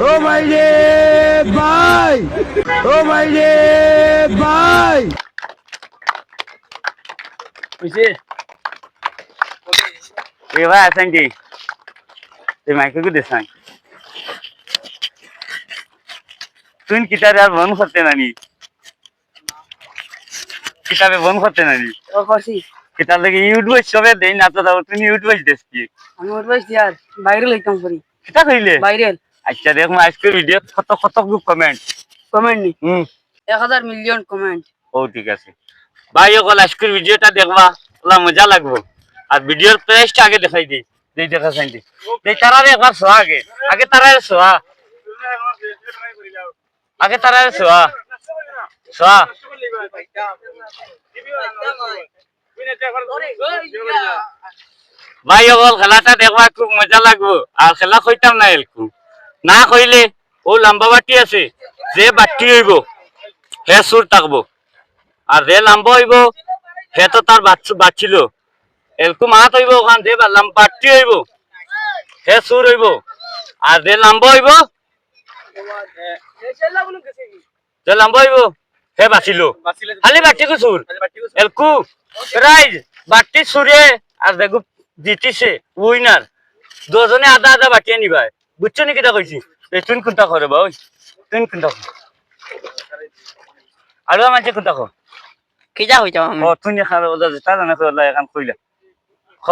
ও ভাই রে ভাই। ও ভাই রে ভাই। বুঝছি? এ ভাই আছেন কি? তুই মাইকে কু দেখাই তুই কিতাবে আর বন করতে নানি। কিতাবে বন করতে নানি। ও কিতাব লাগে ইউটিউব সবে দেই না তো তুমি ইউটিউব দেখছি আমি বয়স আর বাইরে লইতাম করি। কিতা কইলে? বাইরে। আচ্ছা দেখ আজকে ভিডিও কত কত কমেন্ট কমেন্ট নি? হুম। এক হাজার মিলিয়ন কমেন্ট ও ঠিক আছে। ভাই ওগুলো আজকের ভিডিওটা দেখবা ওলা মজা লাগবো। আর ভিডিওর প্রাইসটা আগে দেখাই দিই যেই দেখা চাই দিই। এই তারারে একবার শোয়া আগে। আগে তারারে শোয়া। আগে তারারে শোয়া। শোয়া। ভাই ওগুলো খেলাটা দেখবা খুব মজা লাগবো। আর খেলা কইতাম না এলকু। না কইলে ও লম্বা বাটি আছে যে বাটি হইব হে সুর থাকব আর যে লম্বা হইব হে তো তার বাচ্ছিল এরকম মাত হইব ওখান যে বাটি হইব হে সুর হইব। আর যে লম্বা হইব যে লম্বা হইব হে বাঁচিল খালি বাটি কো সুর এলকু প্রাইজ বাটি সুরে আর দেখো জিতিছে উইনার দুজনে আধা আধা বাটিয়ে নিবা বুঝছ নি কিটা কইছি? এই তুই কোনটা করে বা ওই তুই কোনটা কর আৰু মানুহে কোনটা কর কিজা হইতাম আমি ও তুই খাবে ওদা যেটা জানে এখন কইলা। খ।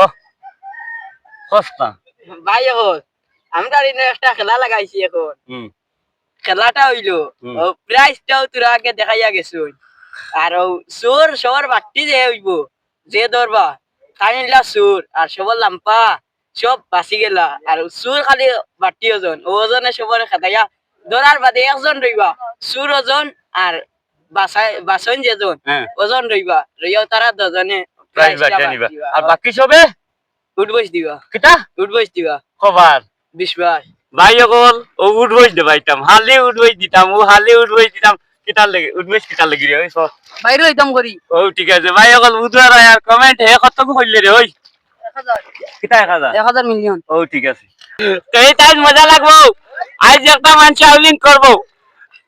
খস্তা। ভাই এখন একটা খেলা লাগাইছি এখন। হুম। খেলাটা হইল। ও প্রাইজটাও তোরা আগে দেখাইয়া গেছুন আর ও সুর সবার বাটি যে হইব যে ধরবা খানিলা সুর আর সবার লাম্পা। সব বাঁচি গেলা আর সুর খালি বাটি ওজন ওজনে সবার খেতাইয়া ধরার বাদে একজন রইবা সুর ওজন আর বাসাই বাসন যেজন ওজন রইবা রইয়াও তারা দুজনে আর বাকি সবে উঠবস দিবা। কিটা উঠবস দিবা। খবর বিশ্বাস। ভাই অকল ও উঠবইস দে ভাইতাম হালি উঠবইস দিতাম ও হালি উঠবইস দিতাম। কিতার লাগে উঠবইস কিতার লাগি রে ওই সব বাইরে হইতাম করি ও ঠিক আছে। ভাই অকল উঠবার আর কমেন্ট হে কত কইলে রে ওই কিতা এক হাজার? এক হাজার মিলিয়ন ও ঠিক আছে। তো এই মজা লাগবো। আজ একটা মানুষ আউলিং করব।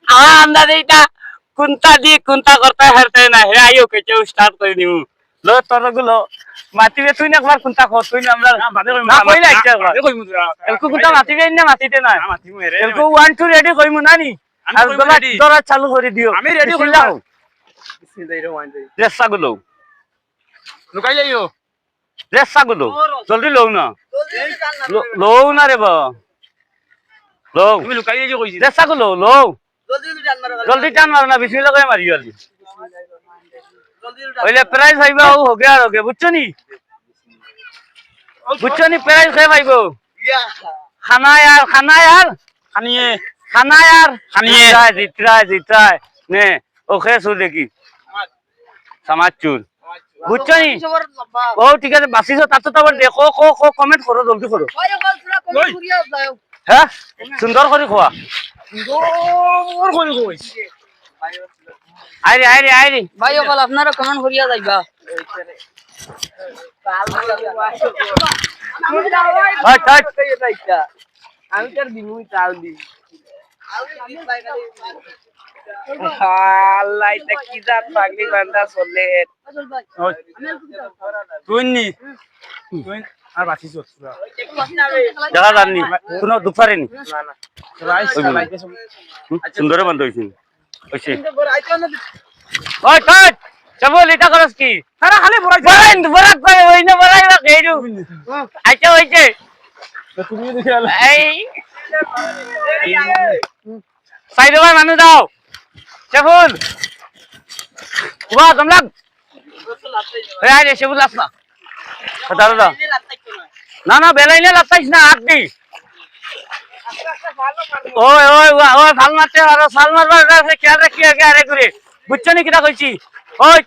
আমার আন্দাজে এটা কোনটা দিয়ে কোনটা করতে হারতে না। হে আইও কেচে স্টার্ট করে দিমু। লো তোরগুলো। মাতিবে তুই না একবার কোনটা কর তুই না আমরা না কইলে আইছে একবার এলকু কোনটা মাতিবে না মাতিতে না এলকু ওয়ান টু রেডি কইমু না নি? আর গলা তোরা চালু করে দিও আমি ready কইলাম। বিসমিল্লাহ। রেসা গুলো লুকাই যাইও লেসা গুলো জলদি না। না রে জলদি টান মারো না মারি ওইলে ও আর বুঝছ নি? বুঝছ নি পাইব? খানা আর খানা আর? খানিয়ে। খানা আর? খানিয়ে। জিতরায় জিতরায় নে ওখে সুর দেখি। সামাজ চুর বুঝছ নি? ও ঠিক আছে বাসিছো তাতো তো আবার দেখো কো কো কমেন্ট করো জলদি করো হ্যাঁ সুন্দর করে খোয়া আইরে আইরে আইরে ভাই অকল আপনারা কমেন্ট করিয়া যাইবা আমি তার দিমু। চাল দি আল্লাহ এটা কি জাত পাগলি বান্দা চলে? তুই নি তুই আর দেখা কোনো দুঃখ পারেনি সুন্দরে বন্ধ হয়েছে এটা করস কি? সারা খালি বড়াই বরাই বরাক করে ওই না বরাই না কেইরু আচ্ছা হইছে তুমি দেখে এই। সাইড ভাই মানুষ দাও সেফুল উবা এই সেফুল আস না দাঁড়া দাও না না বেলাইলে লাগাইছ না হাত দি। ওই ওই ওই, ওই ভালো মারতে আর সাল মারবার খেয়াল রাখি আগে আরে করে বুঝছ নি কিটা কইছি? ওই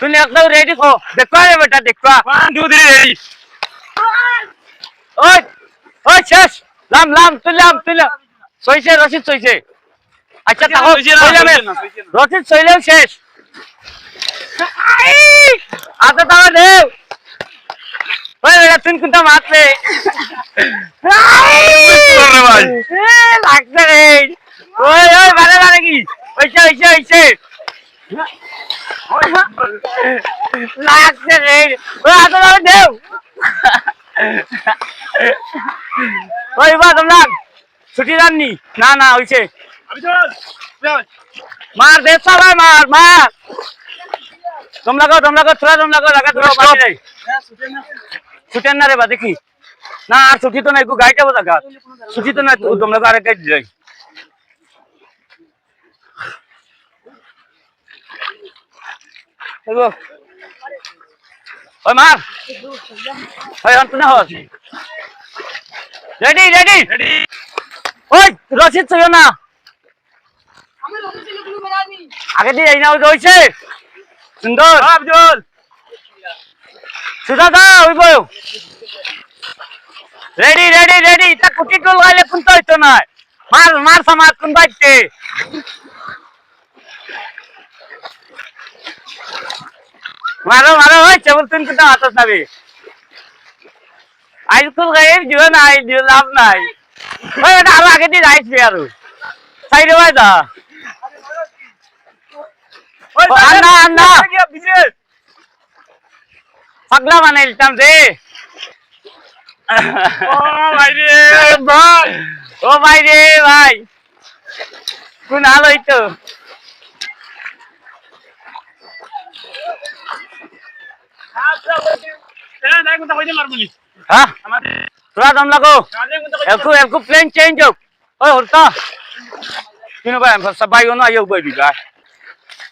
তুমি একদম রেডি কো দেখো রে বেটা দেখো। ওয়ান টু থ্রি রেডি ওই ওই শেষ। লাম লাম তুই লাম তুই লাম। সইছে রশিদ সইছে। আচ্ছা তাহলে রশিদ সইলেও শেষ! আচ্ছা তাহলে দেও ওই বেটা তুই রে লাগছে রে। ওই ওই কি? ওইছে ওইছে ওইছে লাগছে রে। ওই ওই বা তোমরা ছুটি যাননি না না হইছে মার দে সবাই মার মার। লাগা তোরা বাকি নাই ছুটেন না রে বা দেখি। না আর ছুটি তো নাই কো গাইটা বলা গা। ছুটি তো নাই তোমরা কো আরেক গাইড যাই। এগো। ওই মার। ওই অন্ত না হস। রেডি রেডি রেডি ওই ছয় না। আগে দিয়ে এই না ওই হইছে। সুন্দর। আব্দুল সুধা দা ওই বয় রেডি রেডি রেডি। তা কুটি টুল গাইলে কোন তো হইতো না। মার মার সমাজ কোন বাইতে। মারো মারো ওই চেবল তুন কোনটা হাতত নাবি আইল কুল গাইল দিও না আইল দিও লাভ নাই। ওই এটা আরও আগে দিয়ে যাইছি আরও। সাইডে ভাই দা। ইলতাম দে ভাই রে। ভাই ও ভাই রে ভাই। কোন আলো তো হ্যাঁ তোরা দম লাগো। একু একু প্লেন চেঞ্জ হোক। ওই হরতা কিনো ভাই সবাই আইও বই বিগা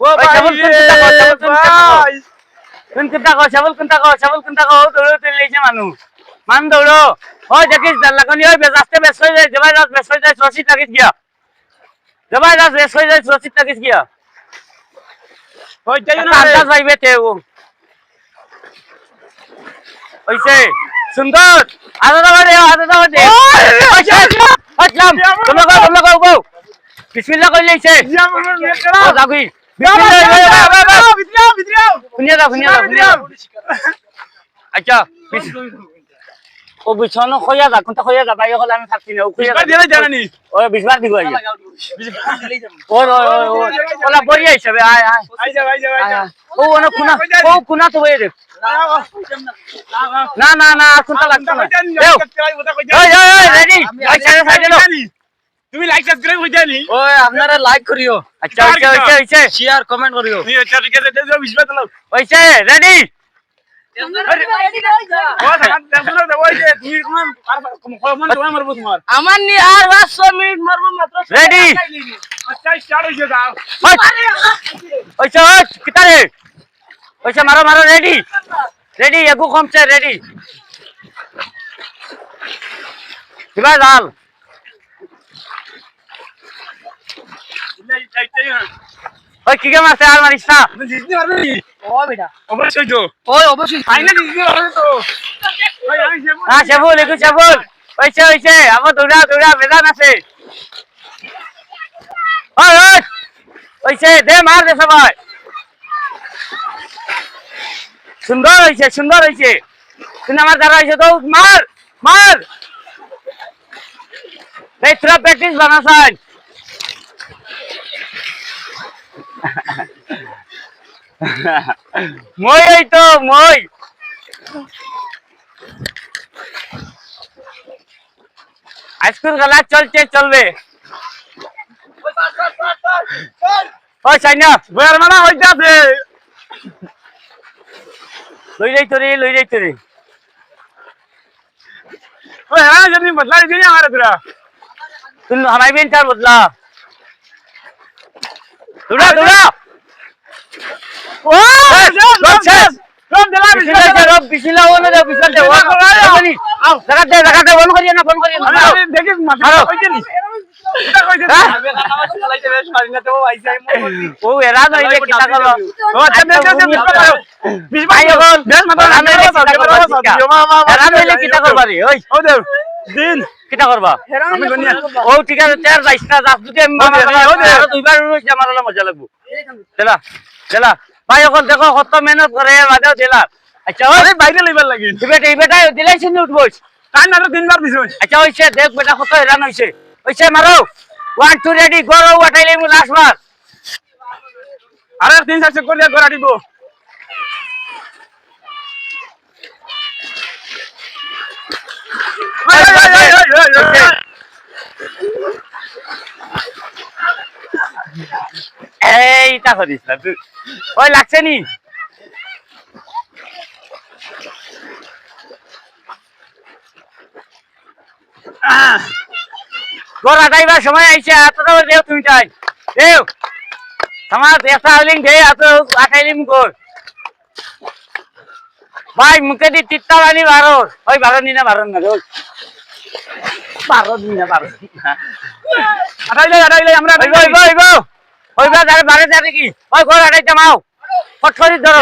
ও রে কোনটা কও, কেবল কোনটা কও। ভাই। কোনটা কো সবল কোনটা কো সবল কোনটা কো দৌড়ো তুই লেছে মানু মান দৌড়ো। ওই দেখিস দাল্লাকনি ওই বেজাস্তে বেস হয়ে যায় জবাই রাত বেস হয়ে যায় রশিদ লাগিস গিয়া। জবাই রাত বেস হয়ে যায় রশিদ লাগিস গিয়া। ওই যাই না আন্দাজ ভাইবে তে ও। ওইছে সুন্দর। আদা দাও দে আদা দাও দে আসলাম তোমরা গো তোমরা গো গো। বিসমিল্লাহ কই ও যাবি। আচ্ছা ও বিছানো খয়া যা কোনটা খয়া যা বাই হল আমি থাকছি না ও খয়া বিসবার দিয়ে জানানি। ও বিসবার দিব আইয়া। ও ও ও ওলা বড়িয়া হিসাবে আয় আয়। আই যা আই যা আই যা ও ওনা কুনা ও কুনা তো বইরে না না না কোনটা লাগতো না। রেডি। আই সাইডে সাইডে তুমি লাইক সাবস্ক্রাইব হই জানি ওই আপনারা লাইক করিও আচ্ছা ওইছে ওইছে ওইছে শেয়ার কমেন্ট করিও তুমি আচ্ছা ঠিক আছে দেও বিসবার দাও ওইছে রেডি ও থাকা দেখো না ওই যে তুমি কোন আর কোন তোমার মারবো তোমার আমার নি আর পাঁচশো মিনিট মারবো মাত্র রেডি আচ্ছা স্টার্ট হইছে দাও ওইছে ওই কিতারে ওইছে মারো মারো রেডি রেডি এগু কমছে রেডি কিবা জাল ওই কি গেম আছে? আর মারিস না। জিততে পারবে ও বেটা। অবশ্যই তো ওই অবশ্যই। আইনা জিততে পারবে তো হ্যাঁ সেবুল একু সেবুল ওইছে ওইছে আমার দৌড়া দৌড়া বেদান আছে। ওই ওই ওইছে দে মার দে সবাই। সুন্দর হয়েছে সুন্দর হয়েছে তুমি আমার দ্বারা হয়েছে তো মার মার। এই তোরা প্র্যাকটিস বানাসান মই এই তো মই আজকুর খেলা চলছে চলবে ওই সাইনা বয়ার মানা হইতে আছে লই যাই তোরে লই যাই তোরে ওই হ্যাঁ যদি বদলা দিনি আমার তোরা তুই হামাই বিন চার বদলা দৌড়া দৌড়া ও রব রব দিলা বিসমিল্লাহ দে, রব বিসমিল্লাহ ওনে দে বিসমিল্লাহ দে ওয়া জানি আও জায়গা দে জায়গা দে ফোন করিয়া না ফোন করিয়া না দেখি মাথা। নি কইতে হ্যাঁ? ও এরা নইলে কিতা করো ও আচ্ছা বেশ বেশ ভাই এখন বেশ মাথা এরা কিতা করবা রে ওই ও দেও দিন কিতা করবা? ও ঠিক আছে তের যাইস না যাস যদি আমি। আরও দুইবার রইছে আমার হলে মজা লাগবো। দেলা দেলা। ভাই এখন দেখো কত মেহনত করে বাদেও দিলা। আচ্ছা ওই আরে বাইরে লইবার লাগি। বেটা এই বেটা দিলাইছে নি উঠবো। টাইম না তিনবার দিছুন আচ্ছা হইছে দেখ বেটা কত হেরান হইছে হইছে মারো ওয়ান টু রেডি গরো উঠাইলে মু লাস্ট বার। আরে তিন চার চেক করলে গড়া দিব ওই, ওই, ওই, ওই, ওই, ওই। এইটা করিস সময় আইছে এতটা দেও তুমি তাই। দেও। আমার একটা হলিং দে এত আটাইলিম গোর ভাই মুখে দি তিত্তা বানি বারো ওই বারো নি না বারো না রে ওই। বারো নি না বারো। আড়াইলে আড়াইলে আমরা ওই গো, ওই গো, ওই। ওই গো, দাঁড়ে বারে যাবে কি? ওই ঘর আটাইতে মাও। ফটফটি ধরো।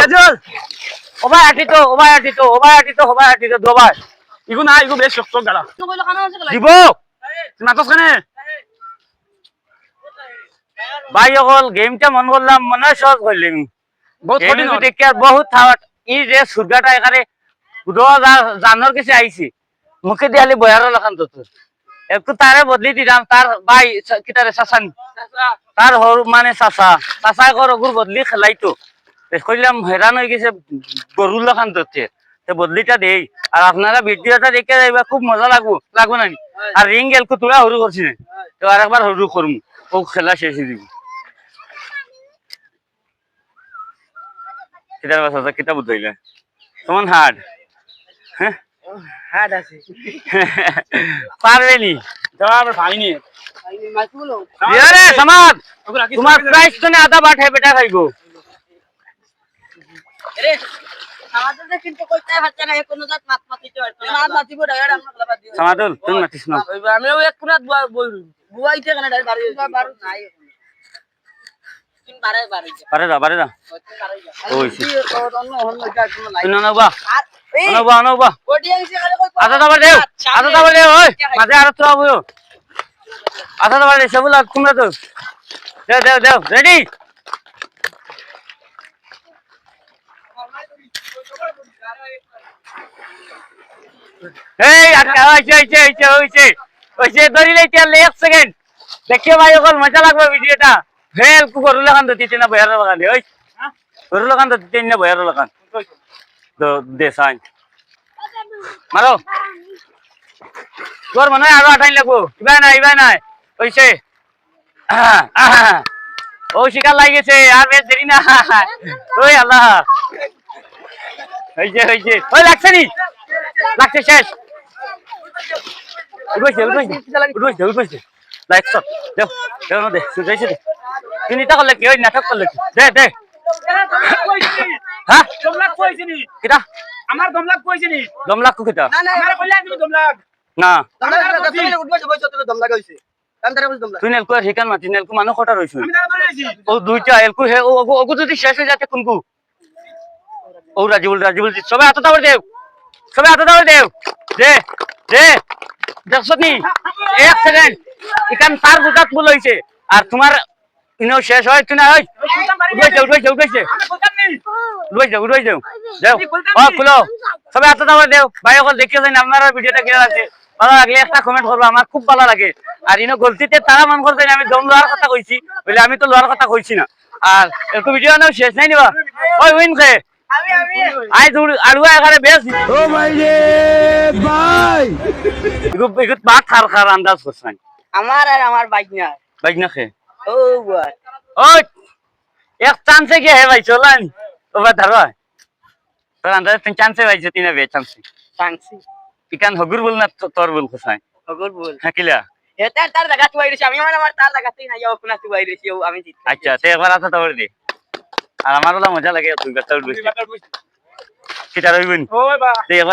ওবাই আটি তো, ওবাই আটি তো, ওবাই আটি তো, ওবাই আটি তো, দোবাই। ইগু না ইগু বেশ শক্ত গাড়া দিব। নাটক খানে ভাই অকল গেমটা মন করলাম মনে হয় সহজ করলাম বহুত কঠিন বহুত থাওয়াট ই যে সুরগাটা এখানে জানোর কাছে আইছি মুখে দিয়ালি তো তোর। একটু তারে বদলি দিলাম তার ভাই কিতারে শাসান তার হর মানে চাচা। চাচা বদলি খেলাইতো। কইলাম হেরান হয়ে গেছে গরুর লাখান বদলিটা দেই। আর আপনারা ভিডিওটা দেখে যাইবা খুব মজা লাগবো লাগবো না? আর রিং গেলকু তোরা হরু করছি না? তো আরেকবার হরু করমু ও খেলা শেষ হয়ে দিব কিতার বাসা কিতা বুঝাইলে তোমার হার্ড হ্যাঁ? হাট আছে। পারবে নি জবাব ভাইনি সমাজ! তোমার প্রাইস তো না আধা বাট বেটা সমাদুল তুমি মাতিস না। আমিও এক কুনাত বুয়াইতে কেন বাড়ি বাড়ি নাই। তিন বারে বারে পারে যা পারে যা। ওই সে। অন্য অন্য কাজ কোনো নাই। তুই ননবা আর এই ননবা ননবা অডিয়েন্স এখানে কই আধা দাবার দেও আধা দাবার দেও ওই। মাঝে আরও তো আবো আধা দাবার দে সবুলা তোমরা তো দেও দেও দেও রেডি। এই আটকা হইছে হইছে হইছে হইছে হইছে ধরিলে এতিয়া এক সেকেন্ড দেখিও ভাই অকল মজা লাগবে ভিডিওটা ফেল কু গরু লাগান তো তিন বয়ার লাগান ওই গরু লাগান তো তিন বয়ার লাগান তো দে সাইন মারো তোর মনে হয় আরও আঠাইন লাগবো। ইবাই নাই ইবাই নাই। আহা। ও শিকার লাগেছে আর বেশ দেরি না ওই আল্লাহ। হইছে হইছে ওই লাগছে নি? লাগছে শেষ। উঠবইছে উঠবইছে উঠবইছে উঠবইছে লাইক সব দেও দেও না দে সুজাইছে দে নিতা করলে কি ওই নাটক করলে কি দে দে হ্যাঁ দমলাক কইছিনি কিটা আমার দমলাক কইছিনি দম লাখ কিটা না না আমার কইলা আমি দমলাক না তুমি উঠবে বই চলে দমলা কইছে কাম তারে বল দমলা তুই নেলকু আর শিকান মাতি নেলকু মানুহ কটা রইছো আমি তারা ধরে আইছি ও দুইটা এলকু হে ওগু- যদি শেষ হয়ে যাচ্ছে কোনকু ও রাজিবুল রাজিবুল সবাই হাতে দাও দেও সবাই হাতে দাও দেও দে দে দেখছ নি এক সেকেন্ড এখান তার গুটাত বল হইছে। আর তোমার ইনো শেষ হয় তুই না হয়? ও খুলো। সবাই হাতে দাও দেও। ভাই আপনারা ভিডিওটা আছে ভালো লাগলে একটা কমেন্ট করব আমার খুব ভালো লাগে। আর ইনো গলতিতে তারা মান করতে আমি দম লোয়ার কথা কইছি। বলে আমি তো লোয়ার কথা কইছি না। আর একটু ভিডিও নাও শেষ নাই নিবা? ওই উইন খে। আমি আমি আই দূর আলুয়া এখানে বেশ। ও ভাই রে ভাই। ইগু ইগু খার খার আন্দাজ করছেন আমার আর আমার বাইক না বাইক না খে। ও বুয়া ওই এক চান্সে কি হে ভাই চলান। ও বা ধরো। তোর আন্দাজ তিন চান্সে ভাইছে তিন বে চান্সে সাংসি ইকান হগুর বল না তো- তোর বল কোসাই ওগর বল। হ্যাঁ কিলা? এটা তার জায়গা তুই আইরিস আমি মানে আমার তার জায়গাতেই নাই ও কোনা তুই আইরিস আমি জিত আচ্ছা তে একবার আছে তোর দে। আর আমার ওলা মজা লাগে তুই গাছটা উঠবি তুই কিটা রইবেন ওই বা। তে একবার